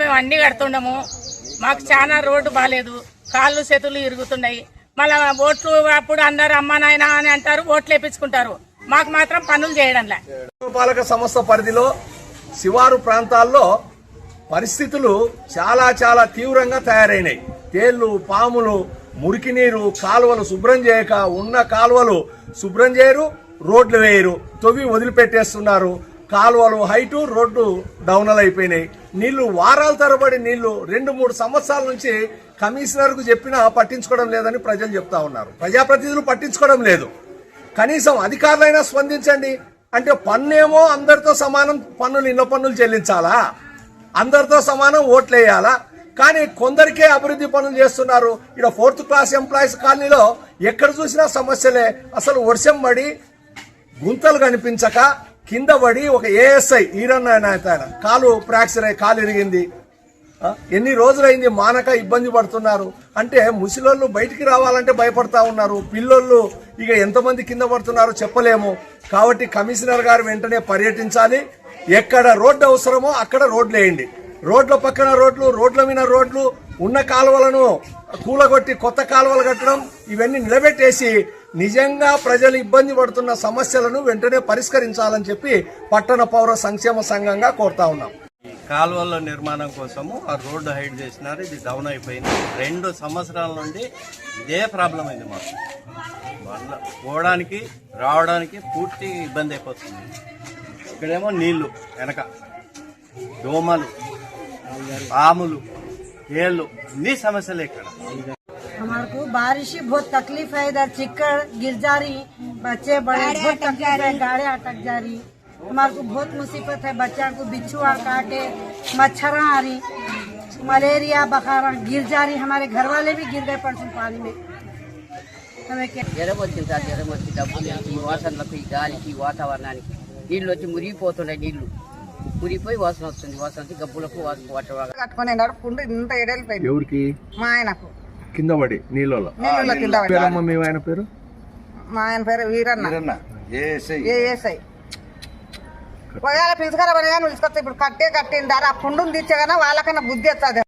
మేము అన్ని కడుతుండము. మాకు చాలా రోడ్డు బాగాలేదు కాళ్ళు చేతులు ఇరుగుతున్నాయి. మళ్ళా ఓట్లు అప్పుడు అందరు అమ్మ నాయన అని అంటారు ఓట్లు వేపించుకుంటారు. మాకు మాత్రం పనులు చేయడంలే పాలక సంస్థ పరిధిలో శివారు ప్రాంతాల్లో పరిస్థితులు చాలా చాలా తీవ్రంగా తయారైనాయి. తేళ్ళు పాములు మురికి నీరు కాలువలు శుభ్రం చేయక ఉన్న కాలువలు శుభ్రం చేయరు రోడ్లు వేయరు. తొవి వదిలిపెట్టేస్తున్నారు. కాలువలు హైటు రోడ్డు డౌనల్ అయిపోయినాయి. నీళ్ళు వారాల తరబడి నీళ్ళు రెండు మూడు సంవత్సరాల నుంచి కమిషనర్కు చెప్పినా పట్టించుకోవడం లేదని ప్రజలు చెప్తా ఉన్నారు. ప్రజాప్రతినిధులు పట్టించుకోవడం లేదు. కనీసం అధికారులైనా స్పందించండి. అంటే పన్నేమో అందరితో సమానం పన్నులు ఇళ్ళ పన్నులు చెల్లించాలా? అందరితో సమానం ఓట్లు వేయాలా? కానీ కొందరికే అభివృద్ధి పనులు చేస్తున్నారు. ఇక్కడ ఫోర్త్ క్లాస్ ఎంప్లాయీస్ కాలనీలో ఎక్కడ చూసినా సమస్యలే. అసలు వర్షం పడి గుంతలు కనిపించక కింద పడి ఒక ఏఎస్ఐ ఈరన్న ఆయన కాలు ఫ్రాక్చర్ అయ్యి కాలు ఇరిగింది. ఎన్ని రోజులైంది మానక ఇబ్బంది పడుతున్నారు? అంటే ముసలోళ్ళు బయటికి రావాలంటే భయపడతా ఉన్నారు. పిల్లోళ్ళు ఇక ఎంతమంది కింద పడుతున్నారో చెప్పలేము. కాబట్టి కమిషనర్ గారు వెంటనే పర్యటించాలి. ఎక్కడ రోడ్డు అవసరమో అక్కడ రోడ్లు వేయండి. రోడ్ల పక్కన రోడ్లు రోడ్ల మీద రోడ్లు ఉన్న కాలువలను కూలగొట్టి కొత్త కాలువలు కట్టడం ఇవన్నీ నిలబెట్టేసి నిజంగా ప్రజలు ఇబ్బంది పడుతున్న సమస్యలను వెంటనే పరిష్కరించాలని చెప్పి పట్టణ పౌర సంక్షేమ సంఘంగా కోరుతా ఉన్నాం. కాలువల నిర్మాణం కోసము ఆ రోడ్డు హైడ్ చేసినారు ఇది డౌన్ అయిపోయింది. రెండు సంవత్సరాల నుండి ఇదే ప్రాబ్లం అయింది మాకు. వల్ల పోవడానికి రావడానికి పూర్తి ఇబ్బంది అయిపోతుంది. ఇక్కడేమో నీళ్ళు వెనక. దోమలు పాములు ఏళ్ళు అన్ని సమస్యలే ఇక్కడ. हमारे को बारिश ही बहुत तकलीफ है इधर चिक्कड़ गिर जा रही बच्चे बड़े बहुत तकलीफ है गाड़ी अटक जा रही हमारे को बहुत मुसीबत है बच्चा को बिच्छुआ काटे मच्छर आ रही मलेरिया बखारा गिर जा रही हमारे घर वाले भी गिर गए परसों पानी में हमें क्या జ్వరం వచ్చింది సార్ జ్వరం వచ్చి డబ్బులు ఈ వాసనలకు ఈ గాలికి ఈ వాతావరణానికి నీళ్ళు వచ్చి మురిగిపోతున్నాయి నీళ్లు మురిగిపోయి వాసన వస్తుంది వాసన వచ్చి గబ్బులకు వాసన వాటర్ కట్టుకొని నడుపుకుంటూ ఇంత ఎడలిపోయింది ఎవరికి మా ఆయనకు కింద పడి నీళ్ళలో. నీళ్ళలో కింద పడి. పేరమ్మ మీ ఆయన పేరు? మా ఆయన పేరు వీరన్న. ఏఎస్ఐ. ఒకవేళ పిలుచుకరా పిలుచుకొస్తే ఇప్పుడు కట్టే కట్టింది. దారా పుండుని తెచ్చగానే వాళ్ళకన్నా బుద్ధి వస్తుంది.